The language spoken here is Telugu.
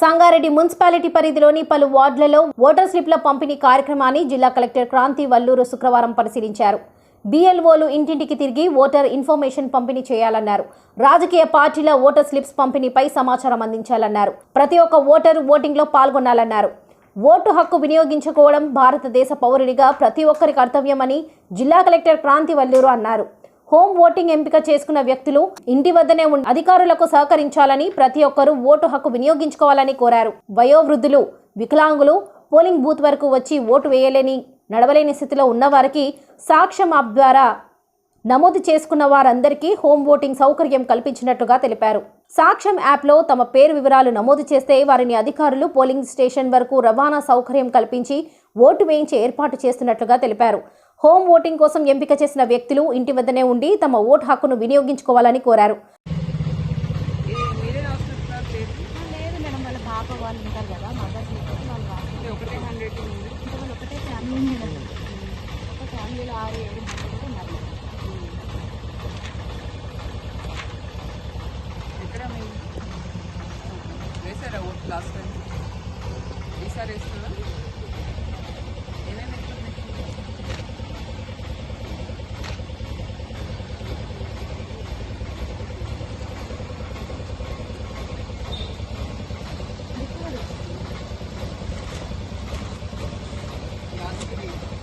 సంగారెడ్డి మున్సిపాలిటీ పరిధిలోని పలు వార్డులలో ఓటర్ స్లిప్ల పంపిణీ కార్యక్రమాన్ని జిల్లా కలెక్టర్ క్రాంతి వల్లూరు శుక్రవారం పరిశీలించారు. బీఎల్ఓలు ఇంటింటికి తిరిగి ఓటర్ ఇన్ఫర్మేషన్ పంపిణీ చేయాలన్నారు. రాజకీయ పార్టీల ఓటర్ స్లిప్స్ పంపిణీపై సమాచారం అందించాలన్నారు. ప్రతి ఒక్క ఓటరు ఓటింగ్లో పాల్గొనాలన్నారు. ఓటు హక్కు వినియోగించుకోవడం భారతదేశ పౌరుడిగా ప్రతి ఒక్కరి కర్తవ్యమని జిల్లా కలెక్టర్ క్రాంతి వల్లూరు అన్నారు. హోమ్ ఓటింగ్ ఎంపిక చేసుకున్న వ్యక్తులు ఇంటి వద్దనే ఉండి అధికారులకు సహకరించాలని ప్రతి ఒక్కరూ ఓటు హక్కు వినియోగించుకోవాలని కోరారు. వయోవృద్ధులు వికలాంగులు పోలింగ్ బూత్ వరకు వచ్చి ఓటు వేయలేని నడవలేని స్థితిలో ఉన్నవారికి సాక్ష్యం యాప్ ద్వారా నమోదు చేసుకున్న వారందరికీ హోమ్ ఓటింగ్ సౌకర్యం కల్పించినట్లుగా తెలిపారు. సాక్ష్యం యాప్లో తమ పేరు వివరాలు నమోదు చేస్తే వారిని అధికారులు పోలింగ్ స్టేషన్ వరకు రవాణా సౌకర్యం కల్పించి ఓటు వేయించే ఏర్పాటు చేస్తున్నట్లుగా తెలిపారు. హోమ్ ఓటింగ్ కోసం ఎంపిక చేసిన వ్యక్తులు ఇంటి వద్దనే ఉండి తమ ఓటు హక్కును వినియోగించుకోవాలని కోరారు. ఏ Thank you.